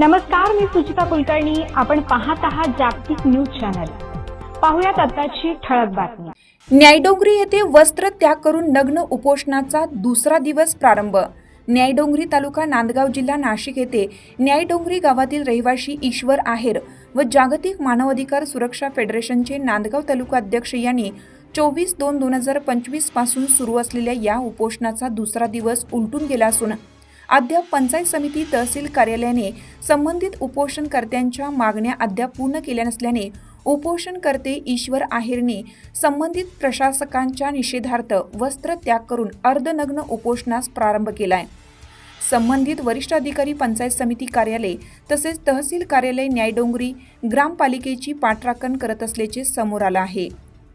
नमस्कार मी सुचिता कुलकर्णी. आपण पाहत आहात जागतिक न्यूज चॅनल. पाहुयात आताची ठळक बातमी. न्यायडोंगरी येथे वस्त्र त्याग करून नग्न उपोषणाचा दुसरा दिवस प्रारंभ. न्यायडोंगरी तालुका नांदगाव जिल्हा नाशिक येथे न्यायडोंगरी गावातील रहिवाशी ईश्वर आहेर व जागतिक मानवाधिकार सुरक्षा फेडरेशनचे नांदगाव तालुका अध्यक्ष यांनी चोवीस दोन दोन हजार पंचवीसपासून सुरू असलेल्या या उपोषणाचा दुसरा दिवस उलटून गेला असून अद्याप पंचायत समिती तहसील कार्यालयाने संबंधित उपोषणकर्त्यांच्या मागण्या अद्याप पूर्ण केल्या नसल्याने उपोषणकर्ते ईश्वर आहेरने संबंधित प्रशासकांच्या निषेधार्थ वस्त्र त्याग करून अर्धनग्न उपोषणास प्रारंभ केलाय. संबंधित वरिष्ठ अधिकारी पंचायत समिती कार्यालय तसेच तहसील कार्यालय न्यायडोंगरी ग्रामपालिकेची पाठराखण करत असल्याचे समोर आलं आहे.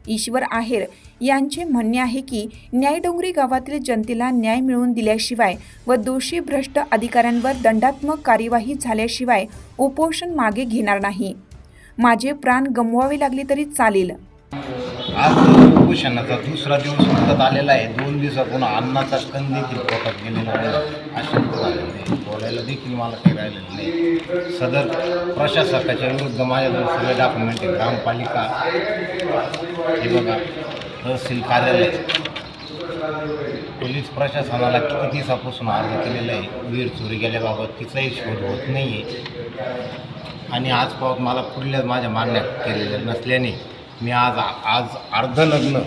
ईश्वर आहेर. यांचे म्हणणे आहे की न्यायडोंगरी गावातील जनतेला न्याय मिळवून दिल्याशिवाय व दोषी भ्रष्ट अधिकाऱ्यांवर दंडात्मक कार्यवाही झाल्याशिवाय उपोषण मागे घेणार नाही. माझे प्राण गमवावे लागले तरी चालेल. आज उपोषणाचा दुसरा दिवस सतत आलेला आहे. दोन दिवसापून अन्नाचा कण देखील पोटात गेलेला नाही अशक्त झालेला नाही बोलायला देखील मला काही राहिलेलं नाही. सदर प्रशासकाच्या विरुद्ध माझ्याजवळ सगळे डॉक्युमेंट आहे. ग्रामपालिका हे बघा तहसील कार्यालय. पोलीस प्रशासनाला किती दिवसापासून अर्ज केलेला आहे? वीर चोरी गेल्याबाबत तिचाही शोध होत नाही आहे आणि आज पावत मला पुढल्या माझ्या मागण्या केलेल्या नसल्याने मी आज आज अर्धनग्न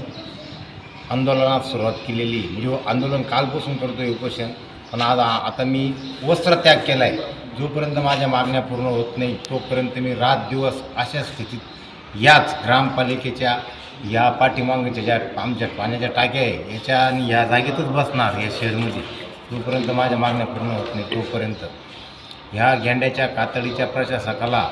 आंदोलनात सुरुवात केलेली म्हणजे आंदोलन कालपासून करतो आहे उपोषण पण आज आता मी वस्त्रत्याग केला आहे जोपर्यंत माझ्या मागण्या पूर्ण होत नाही तोपर्यंत मी रात दिवस अशा स्थितीत याच ग्रामपालिकेच्या या पाठीमागच्या ज्या आमच्या पाण्याच्या टाक्या आहे याच्या आणि या जागेतच बसणार या शहरमध्ये. जोपर्यंत माझ्या मागण्या पूर्ण होत नाही तोपर्यंत. ह्या गेंड्याच्या कातडीच्या प्रशासकाला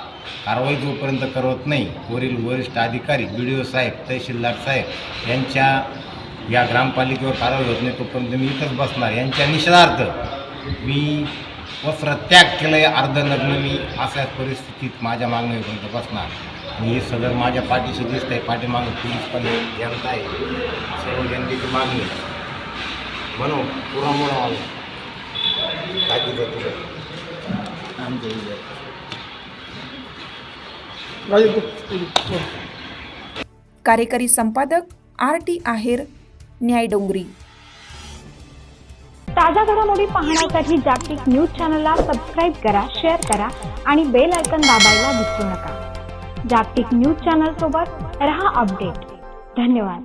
कारवाई जोपर्यंत करत नाही वरील वरिष्ठ अधिकारी बी डी ओ साहेब तहसीलदार साहेब यांच्या या ग्रामपालिकेवर कारवाई होत नाही तोपर्यंत मी इथंच बसणार. यांच्या निषेधार्थ मी वस्त्र त्याग केलं आहे अर्धनग्न मी अशा परिस्थितीत माझ्या मागणीपर्यंत बसणार. मी हे सगळं माझ्या पाठीशी दिसत आहे पाठीमागं पोलीस पण आहे जनता आहे सर्व जनतेची मागणी म्हणून पुरा मोडा मला कार्यकारी संपादक आर टी आहेर न्यायडोंगरी ताज्या घडामोडी पाहण्यासाठी जागतिक न्यूज चॅनलला सबस्क्राईब करा शेअर करा आणि बेल आयकॉन दाबायला विसरू नका. जागतिक न्यूज चॅनल सोबत रहा अपडेट. धन्यवाद.